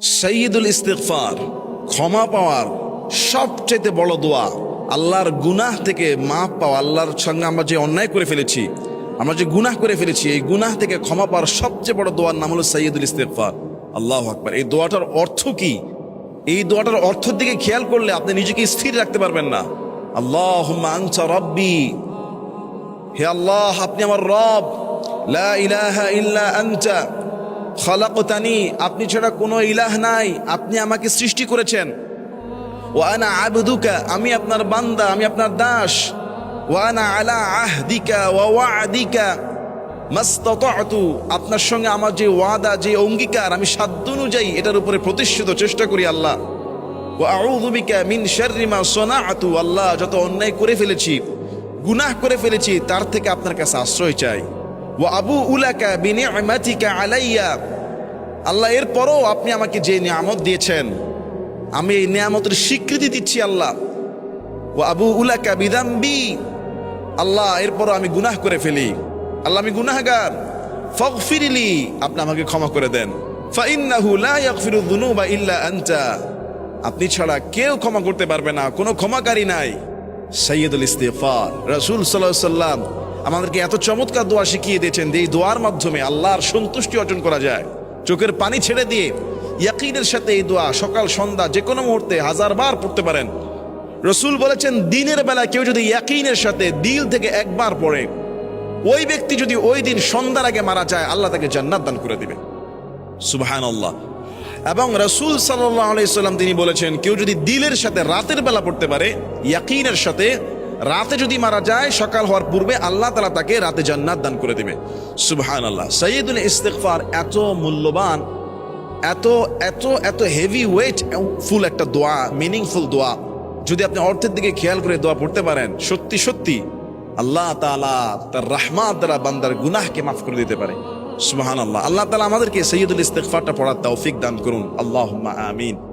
সঈদুল ইস্তেকফার ক্ষমা পাওয়ার সবচেয়ে বড় দোয়া, আল্লাহর গুনাহ থেকে মাপ পাওয়া, আল্লাহর সঙ্গে আমরা যে অন্যায় করে ফেলেছি, আমরা যে গুনাহ করে ফেলেছি, এই গুনাহ থেকে ক্ষমা পাওয়ার সবচেয়ে বড় দোয়ার নাম হলো সৈয়দুল ইস্তেকফার আল্লাহ আকবার। এই দোয়াটার অর্থ কি? এই দোয়াটার অর্থের দিকে খেয়াল করলে আপনি নিজেকে স্থির রাখতে পারবেন না। আল্লাহ আনসা রব্বি। হে আল্লাহ, আপনি আমার রব। লা ইলাহা ইল্লা আনতা। খলাকতানি, আপনি ছাড়া কোনো ইলাহ নাই, আপনি আমাকে সৃষ্টি করেছেন। ওয়ানা আবদুকা, আমি আপনার বান্দা, আমি আপনার দাস। ওয়ানা আলা আহদিকা ওয়া মাস্তাতু আপনার সঙ্গে আমার যে ওয়াদা, যে অঙ্গীকার, আমি সাধ্য অনুযায়ী এটার উপরে প্রতিষ্ঠিত চেষ্টা করি আল্লাহ। ও মিন শাররি মা সনাআতু, আল্লাহ যত অন্যায় করে ফেলেছি, গুনাহ করে ফেলেছি, তার থেকে আপনার কাছে আশ্রয় চাই। ও আবু উলাকা আলাইয়া। আল্লাহ, এরপরও আপনি আমাকে যে নিয়ামত দিয়েছেন, আমি এই নিয়ামতের স্বীকৃতি দিচ্ছি আল্লাহ। ও আবু উলাকা বিদাম্বি। আল্লাহ, এরপরও আমি গুনাহ করে ফেলি। আল্লাহ, আমি গুনাহগার। ফগফিরিলি, আপনি আমাকে ক্ষমা করে দেন। আপনি ছাড়া কেউ ক্ষমা করতে পারবে না, কোনো ক্ষমাকারী নাই। সৈয়দুল ইস্তেফার রাসূল সাল্লাম আমাদেরকে এত চমৎকার দোয়া শিখিয়ে দিয়েছেন যে এই দোয়ার মাধ্যমে আল্লাহর সন্তুষ্টি অর্জন করা যায়। চোখের পানি ছেড়ে দিয়ে ইয়াকিনের সাথে এই দোয়া সকাল, সন্ধ্যা যে কোনো মুহূর্তে হাজার বার পড়তে পারেন। রসুল বলেছেন, দিনের বেলা কেউ যদি ইয়াকিনের সাথে দিল থেকে একবার পড়ে, ওই ব্যক্তি যদি ওই দিন সন্ধ্যার আগে মারা যায়, আল্লাহ তাকে জান্নাত দান করে দিবে। সুবহান আল্লাহ এবং রসুল সাল্লাম তিনি বলেছেন, কেউ যদি দিলের সাথে রাতের বেলা পড়তে পারে, ইয়াকিনের সাথে রাতে যদি মারা যায়, সকাল হওয়ার পূর্বে আল্লাহ তালা তাকে রাতে জান্নাত দান করে দিবে। সুবহান আল্লাহ সৈয়দুল ইস্তেকফার এত মূল্যবান, এত এত এত হেভি ওয়েট ফুল একটা দোয়া মিনিংফুল দোয়া। যদি আপনি অর্থের দিকে খেয়াল করে দোয়া পড়তে পারেন, সত্যি সত্যি আল্লাহ তাআলা তার রাহমাত দ্বারা বান্দার গুনাহকে মাফ করে দিতে পারে। সুবহান আল্লাহ আল্লাহ তালা আমাদেরকে সৈয়দুল ইস্তেকফারটা পড়ার তৌফিক দান করুন। আল্লাহ আমিন।